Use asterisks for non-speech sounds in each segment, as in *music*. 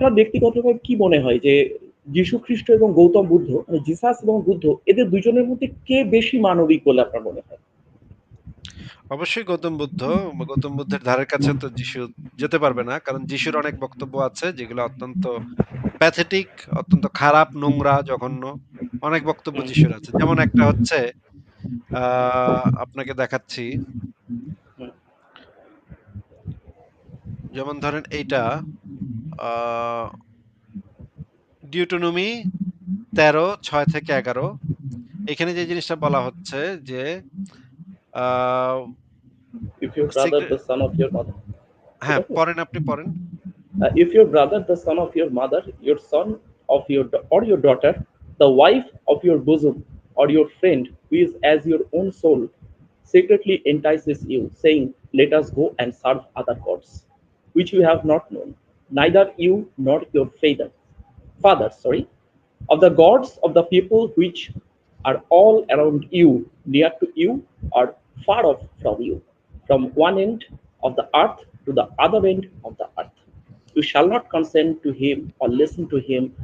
আপনার ব্যক্তিগতভাবে কি মনে হয় যে যীশু খ্রিস্ট এবং গৌতম বুদ্ধ মানে জিসাস এবং বুদ্ধ এদের দুজনের মধ্যে কে বেশি মানবিক বলে আপনার মনে হয়? অবশ্যই গৌতম বুদ্ধ। গৌতম বুদ্ধের ধারের কাছে তো যিশু যেতে পারবে না কারণ যিশুর অনেক বক্তব্য আছে যেগুলো অত্যন্ত প্যাথেটিক অত্যন্ত খারাপ নোংরা জঘন্য অনেক বক্তব্য যিশুর আছে। যেমন একটা হচ্ছে আহ, আপনাকে দেখাচ্ছি। যেমন ধরেন এইটা ডিউটোনমি তেরো ছয় থেকে এগারো এখানে যে জিনিসটা বলা হচ্ছে যে আহ, if your brother Secret- the son of your হ্যাঁ পড়েন আপনি পড়েন Uh, if your brother the son of your mother your son of your or your daughter the wife of your bosom or your friend who is as your own soul secretly entices you saying let us go and serve other gods which you have not known neither you nor your father father sorry of the gods of the people which are all around you near to you or far off from you from one end of the earth to the other end of the earth you shall not consent to him or listen to him,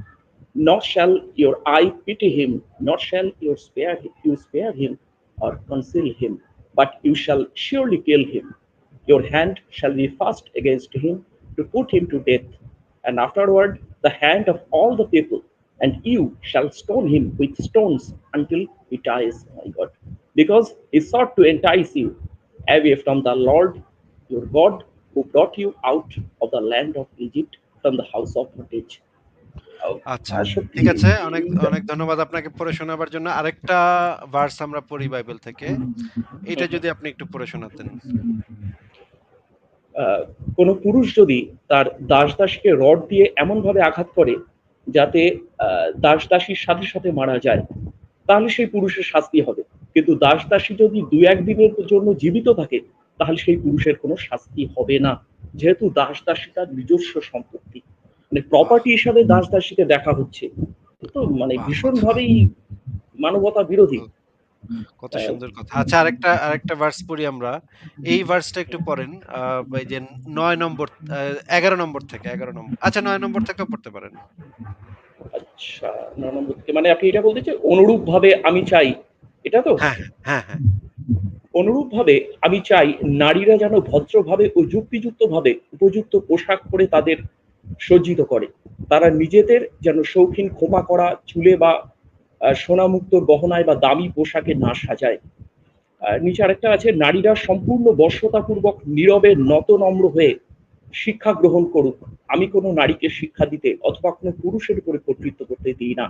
nor shall your eye pity him, nor shall you spare you spare him or conceal him, but you shall surely kill him. Your hand shall be fast against him to put him to death, and afterward the hand of all the people, and you shall stone him with stones until he dies, my God, because he sought to entice you away from the Lord your God who brought you out of the land of Egypt from the house of bondage. আচ্ছা আর সত্যি ঠিক আছে অনেক এইটা- অনেক ধন্যবাদ আপনাকে পড়ে শোনাবার জন্য আরেকটা ভার্স আমরা পড়ি বাইবেল থেকে *laughs* এটা যদি আপনি একটু পড়ে শোনাতেন আহ, কোনো পুরুষ যদি তার দাস দাসীকে রড দিয়ে এমন ভাবে আঘাত করে যাতে দাস দাসীর সাথে সাথে মারা যায় তাহলে সেই পুরুষের শাস্তি হবে। কিন্তু দাস দাসী যদি দু একদিনের জন্য জীবিত থাকে তাহলে সেই পুরুষের কোনো শাস্তি হবে না। যেহেতু দাস দাসী তার নিজস্ব সম্পত্তি। মানে প্রপার্টি হিসাবে দাস দাসীকে দেখা হচ্ছে। তো মানে ভীষণ ভাবেই মানবতা বিরোধী। কত সুন্দর কথা। আচ্ছা আরেকটা আরেকটা ভার্স পড়ি আমরা। এই ভার্সটা একটু পড়েন এই যে নয় নম্বর এগারো নম্বর থেকে এগারো নম্বর। আচ্ছা নয় নম্বর থেকেও পড়তে পারেন। আচ্ছা নয় নম্বর থেকে মানে আপনি এটা বলতে চাই অনুরূপ ভাবে আমি চাই এটা তো? হ্যাঁ হ্যাঁ হ্যাঁ অনুরূপ ভাবে আমি চাই নারীরা যেন ভদ্রভাবে ও যুক্তিযুক্ত ভাবে উপযুক্ত পোশাক পরে তাদের সজ্জিত করে। তারা নিজেদের যেন শৌখিন খোপা করা চুলে বা সোনামুক্ত গহনায় বা দামি পোশাকে না সাজায়। নিচে আরেকটা আছে, নারীরা সম্পূর্ণ বর্ষতাপূর্বক নীরবে নত নম্র হয়ে শিক্ষা গ্রহণ করুক। আমি কোনো নারীকে শিক্ষা দিতে অথবা কোনো পুরুষের উপরে কর্তৃত্ব করতে দিই না।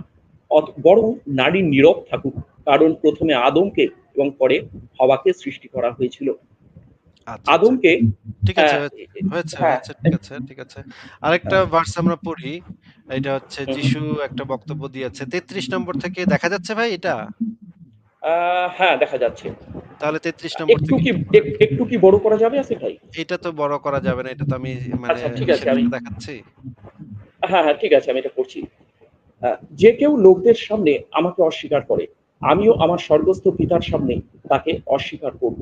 বরং নারী নীরব থাকুক, কারণ প্রথমে আদমকে এবং পরে হওয়াকে সৃষ্টি করা হয়েছিল। আদমকে ঠিক আছে হয়েছে হ্যাঁ। হয়েছে ঠিক আছে ঠিক আছে। আরেকটা ভার্স আমরা পড়ি এটা হচ্ছে যিশু একটা বক্তব্য দিয়েছে। তেত্রিশ নম্বর থেকে দেখা যাচ্ছে ভাই এটা? আহ, হ্যাঁ দেখা যাচ্ছে। তাহলে তেত্রিশ নম্বর একটু কি একটু কি বড় করা যাবে আসিফ ভাই? এটা তো বড় করা যাবে না এটা তো আমি মানে আচ্ছা, ঠিক আছে, আমি- দেখাচ্ছি। হ্যাঁ হ্যাঁ ঠিক আছে আমি এটা পড়ছি। যে কেউ লোকদের সামনে আমাকে অস্বীকার করে আমিও আমার স্বর্গস্থ পিতার সামনে তাকে অস্বীকার করব।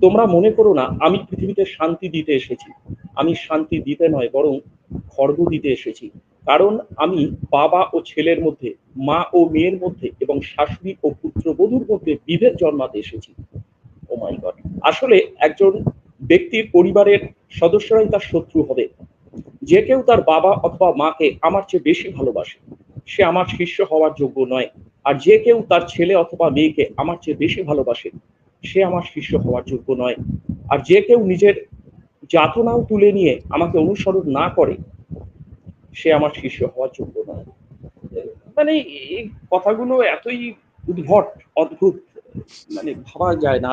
তোমরা মনে করো না, আমি পৃথিবীতে শান্তি দিতে এসেছি। আমি শান্তি দিতে নয়, বরং খর্ব দিতে এসেছি। কারণ আমি বাবা ও ছেলের মধ্যে, মা ও মেয়ের মধ্যে এবং শাশুড়ি ও পুত্রবধূর মধ্যে বিভেদ জন্মাতে এসেছি। ও মাই গড আসলে একজন ব্যক্তির পরিবারের সদস্যরাই তার শত্রু হবে। যে কেউ তার বাবা অথবা মাকে আমার চেয়ে বেশি ভালোবাসে। সে আমার শিষ্য হওয়ার যোগ্য নয়। আর যে কেউ তার ছেলে অথবা মেয়েকে আমার চেয়ে বেশি ভালোবাসে। সে আমার শিষ্য হওয়ার যোগ্য নয়। আর যে কেউ নিজের যাতনাও তুলে নিয়ে আমাকে অনুসরণ না করে, সে আমার শিষ্য হওয়ার যোগ্য নয়। মানে এই কথাগুলো এতই উদ্ভট, অদ্ভুত মানে ভাবা যায় না।